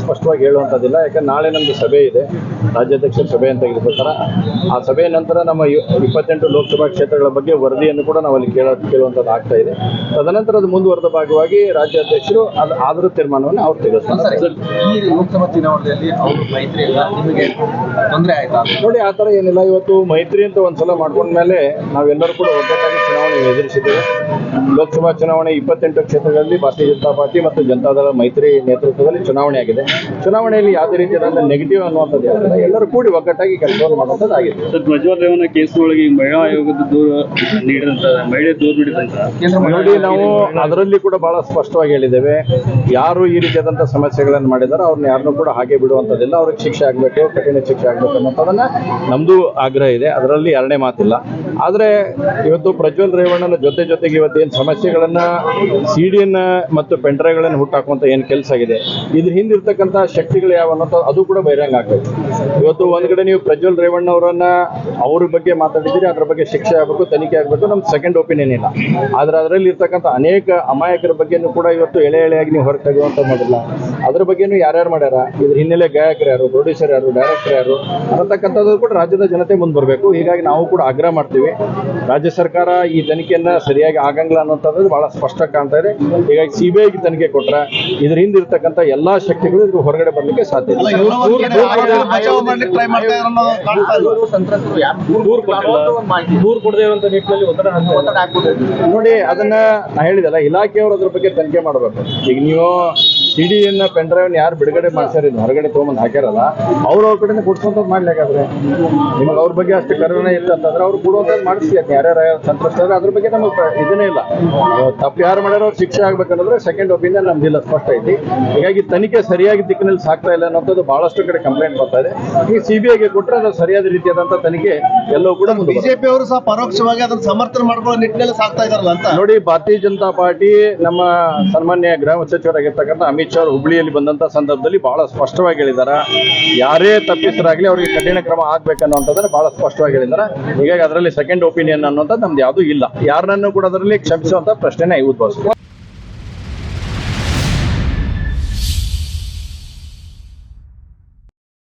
ಸ್ಪಷ್ಟವಾಗಿ ಹೇಳುವಂಥದ್ದಿಲ್ಲ. ಯಾಕಂದ್ರೆ ನಾಳೆ ನಮ್ಮದು ಸಭೆ ಇದೆ. ರಾಜ್ಯಾಧ್ಯಕ್ಷರ ಸಭೆ ಅಂತ ತೆಗೆದುಕೊಳ್ತಾರ. ಆ ಸಭೆಯ ನಂತರ ನಮ್ಮ ಇಪ್ಪತ್ತೆಂಟು ಲೋಕಸಭಾ ಕ್ಷೇತ್ರಗಳ ಬಗ್ಗೆ ವರದಿಯನ್ನು ಕೂಡ ನಾವು ಅಲ್ಲಿ ಕೇಳ ಕೇಳುವಂಥದ್ದು ಆಗ್ತಾ ಇದೆ. ತದನಂತರ ಅದು ಮುಂದುವರೆದ ಭಾಗವಾಗಿ ರಾಜ್ಯಾಧ್ಯಕ್ಷರು ಅದು ಆದರೂ ತೀರ್ಮಾನವನ್ನು ಅವ್ರು ತೆಗೆದುಕೊಳ್ತಾರೆ ಈ ಲೋಕಸಭಾ ಚುನಾವಣೆಯಲ್ಲಿ ಅವರು ಮೈತ್ರಿ ಇಲ್ಲ ನಿಮಗೆ ತೊಂದರೆ ಆಯ್ತಾ? ನೋಡಿ ಆ ಥರ ಏನಿಲ್ಲ. ಇವತ್ತು ಮೈತ್ರಿ ಅಂತ ಒಂದ್ಸಲ ಮಾಡ್ಕೊಂಡ್ಮೇಲೆ ನಾವೆಲ್ಲರೂ ಕೂಡ ಒಗ್ಗಟ್ಟಾಗಿ ಎದುರಿಸಿದ್ದೇವೆ? ಲೋಕಸಭಾ ಚುನಾವಣೆ ಇಪ್ಪತ್ತೆಂಟು ಕ್ಷೇತ್ರಗಳಲ್ಲಿ ಭಾರತೀಯ ಜನತಾ ಪಾರ್ಟಿ ಮತ್ತು ಜನತಾದಳ ಮೈತ್ರಿ ನೇತೃತ್ವದಲ್ಲಿ ಚುನಾವಣೆ ಆಗಿದೆ. ಚುನಾವಣೆಯಲ್ಲಿ ಯಾವುದೇ ರೀತಿಯಾದ ನೆಗೆಟಿವ್ ಅನ್ನುವಂಥದ್ದು ಯಾವುದಿಲ್ಲ ಎಲ್ಲರೂ ಕೂಡಿ ಒಗ್ಗಟ್ಟಾಗಿ ಕೆಲಸವನ್ನು ಮಾಡುವಂಥದ್ದು ಆಗಿದೆ. ಸರ್ ಪ್ರಜ್ವಲ್ ರೇವಣ್ಣ ಕೇಸ್ನೊಳಗೆ ಈ ಮಹಿಳಾ ಆಯೋಗದ ದೂರ ನೀಡಿದಂತ ಮಹಿಳೆ ದೂರ ನೀಡಿದಂತ? ನೋಡಿ ನಾವು ಅದರಲ್ಲಿ ಕೂಡ ಬಹಳ ಸ್ಪಷ್ಟವಾಗಿ ಹೇಳಿದ್ದೇವೆ. ಯಾರು ಈ ರೀತಿಯಾದಂಥ ಸಮಸ್ಯೆಗಳನ್ನು ಮಾಡಿದಾರೋ ಅವ್ರನ್ನ ಯಾರನ್ನೂ ಕೂಡ ಹಾಗೆ ಬಿಡುವಂಥದ್ದಿಲ್ಲ. ಅವ್ರಿಗೆ ಶಿಕ್ಷೆ ಆಗಬೇಕು ಕಠಿಣ ಶಿಕ್ಷೆ ಆಗಬೇಕು ಅನ್ನೋದನ್ನ ನಮ್ಮದು ಆಗ್ರಹ ಇದೆ. ಅದರಲ್ಲಿ ಎರಡನೇ ಮಾತಿಲ್ಲ. ಆದರೆ ಇವತ್ತು ಪ್ರಜ್ವಲ್ ರೇವಣ್ಣನ ಜೊತೆ ಜೊತೆಗೆ ಇವತ್ತೇನು ಸಮಸ್ಯೆಗಳನ್ನ ಸಿ ಡಿಯನ್ನ ಮತ್ತು ಪೆಂಡ್ರೈವ್ಗಳನ್ನು ಹುಟ್ಟಾಕುವಂಥ ಏನು ಕೆಲಸ ಆಗಿದೆ. ಇದ್ರ ಹಿಂದಿರ್ತಕ್ಕಂಥ ಶಕ್ತಿಗಳು ಯಾವ ಅದು ಕೂಡ ಬಹಿರಂಗ ಆಗ್ಬೇಕು ಇವತ್ತು ಒಂದ್ ಕಡೆ ನೀವು ಪ್ರಜ್ವಲ್ ರೇವಣ್ಣ ಅವರನ್ನ ಅವ್ರ ಬಗ್ಗೆ ಮಾತಾಡಿದ್ದೀರಿ, ಅದ್ರ ಬಗ್ಗೆ ಶಿಕ್ಷೆ ಆಗಬೇಕು, ತನಿಖೆ ಆಗಬೇಕು ನಮ್ಗೆ ಸೆಕೆಂಡ್ ಒಪಿನಿಯನ್ ಇಲ್ಲ ಆದ್ರೆ ಅದರಲ್ಲಿ ಇರ್ತಕ್ಕಂಥ ಅನೇಕ ಅಮಾಯಕರ ಬಗ್ಗೆನೂ ಕೂಡ ಇವತ್ತು ಎಳೆ ಎಳೆಯಾಗಿ ನೀವು ಹೊರಗೆ ಅಂತ ಮಾಡಿಲ್ಲ. ಅದ್ರ ಬಗ್ಗೆನೂ ಯಾರ್ಯಾರು ಮಾಡ್ಯಾರ? ಇದ್ರ ಹಿನ್ನೆಲೆ ಗಾಯಕರು ಯಾರು ಪ್ರೊಡ್ಯೂಸರ್ ಯಾರು ಡೈರೆಕ್ಟರ್ ಯಾರು ಅನ್ನತಕ್ಕಂಥದ್ದು ಕೂಡ ರಾಜ್ಯದ ಜನತೆ ಮುಂದೆ ಬರಬೇಕು. ಹೀಗಾಗಿ ನಾವು ಕೂಡ ಆಗ್ರಹ ಮಾಡ್ತೀವಿ. ರಾಜ್ಯ ಸರ್ಕಾರ ಈ ತನಿಖೆಯನ್ನ ಸರಿಯಾಗಿ ಆಗಂಗಿಲ್ಲ ಅನ್ನೋಂಥದ್ದು ಬಹಳ ಸ್ಪಷ್ಟ ಕಾಣ್ತಾ ಇದೆ. ಹೀಗಾಗಿ ಸಿ ಬಿ ಐಗೆ ತನಿಖೆ ಕೊಟ್ರೆ ಇದ್ರ ಹಿಂದಿರ್ತಕ್ಕಂಥ ಎಲ್ಲಾ ಶಕ್ತಿಗಳು ಇದ್ರ ಹೊರಗಡೆ ಬರ್ಲಿಕ್ಕೆ ಸಾಧ್ಯ ಇಲ್ಲ. ದೂರು ಕೊಡದೇ ಇರುವಂತ ನಿಟ್ಟಿನಲ್ಲಿ ಒತ್ತಡ ನೋಡಿ ಅದನ್ನ ನಾ ಹೇಳಿದಲ್ಲ ಇಲಾಖೆಯವರು ಅದ್ರ ಬಗ್ಗೆ ತನಿಖೆ ಮಾಡಬೇಕು. ಈಗ ನೀವು ಸಿ ಡಿಯನ್ನ ಪೆನ್ಡ್ರೈವ್ ಯಾರು ಬಿಡುಗಡೆ ಮಾಡ್ಸ್ಯಾರ ಇದು ಹೊರಗಡೆ ತೊಗೊಂಬಂದು ಹಾಕ್ಯಾರಲ್ಲ ಅವ್ರ ಅವ್ರ ಕಡೆನೇ ಕೊಡ್ಸೋಂಥದ್ದು ಮಾಡ್ಲಿಕ್ಕಾದ್ರೆ? ನಿಮಗೆ ಅವ್ರ ಬಗ್ಗೆ ಅಷ್ಟು ಕರುಣೆ ಇಲ್ಲ ಅಂತಂದ್ರೆ ಅವ್ರು ಕೊಡುವಂಥದ್ದು ಮಾಡಿಸಿ ಅದ್ನ ಯಾರ್ಯಾರು ಆದ್ರೆ ಅದ್ರ ಬಗ್ಗೆ ನಮಗೆ ಇದನ್ನೇ ಇಲ್ಲ. ತಪ್ಪು ಯಾರು ಮಾಡ್ಯಾರೋ ಅವ್ರು ಶಿಕ್ಷೆ ಆಗ್ಬೇಕಂದ್ರೆ ಸೆಕೆಂಡ್ ಒಪಿನಿಯನ್ ನಮ್ದಿಲ್ಲ ಸ್ಪಷ್ಟ ಐತಿ. ಹೀಗಾಗಿ ತನಿಖೆ ಸರಿಯಾಗಿ ದಿಕ್ಕಿನಲ್ಲಿ ಸಾಕ್ತಾ ಇಲ್ಲ ಅನ್ನೋಂಥದ್ದು ಬಹಳಷ್ಟು ಕಡೆ ಕಂಪ್ಲೇಂಟ್ ಬರ್ತಾ ಇದೆ. ಈ ಸಿ ಬಿ ಐಗೆ ಕೊಟ್ಟರೆ ಅದು ಸರಿಯಾದ ರೀತಿಯಾದಂಥ ತನಿಖೆ ಎಲ್ಲವೂ ಕೂಡ ಬಿಜೆಪಿ ಅವರು ಸಹ ಪರೋಕ್ಷವಾಗಿ ಅದನ್ನ ಸಮರ್ಥನೆ ಮಾಡ್ಕೊಳ್ಳೋ ನಿಟ್ಟಿನಲ್ಲಿ ಸಾಕ್ತಾ ಇದಾರಲ್ಲ ಅಂತ? ನೋಡಿ ಭಾರತೀಯ ಜನತಾ ಪಾರ್ಟಿ ನಮ್ಮ ಸನ್ಮಾನ್ಯ ಗೃಹ ಸಚಿವರಾಗಿರ್ತಕ್ಕಂಥ ಅಮಿತ್ ಶಾ ಅವರು ಹುಬ್ಳಿಯಲ್ಲಿ ಬಂದಂತ ಸಂದರ್ಭದಲ್ಲಿ ಬಹಳ ಸ್ಪಷ್ಟವಾಗಿ ಹೇಳಿದ್ದಾರೆ. ಯಾರೇ ತಪ್ಪಿಸರಾಗ್ಲಿ ಅವರಿಗೆ ಕಠಿಣ ಕ್ರಮ ಆಗ್ಬೇಕನ್ನುವಂಥದ್ದನ್ನು ಬಹಳ ಸ್ಪಷ್ಟವಾಗಿ ಹೇಳಿದ್ದಾರೆ. ಹೀಗಾಗಿ ಅದರಲ್ಲಿ ಸೆಕೆಂಡ್ ಒಪಿನಿಯನ್ ಅನ್ನುವಂಥದ್ದು ನಮ್ದು ಯಾವುದೂ ಇಲ್ಲ. ಯಾರನ್ನೂ ಕೂಡ ಅದರಲ್ಲಿ ಕ್ಷಮಿಸುವಂತ ಪ್ರಶ್ನೆನೇ ಉದ್ಭವಿಸಿದೆ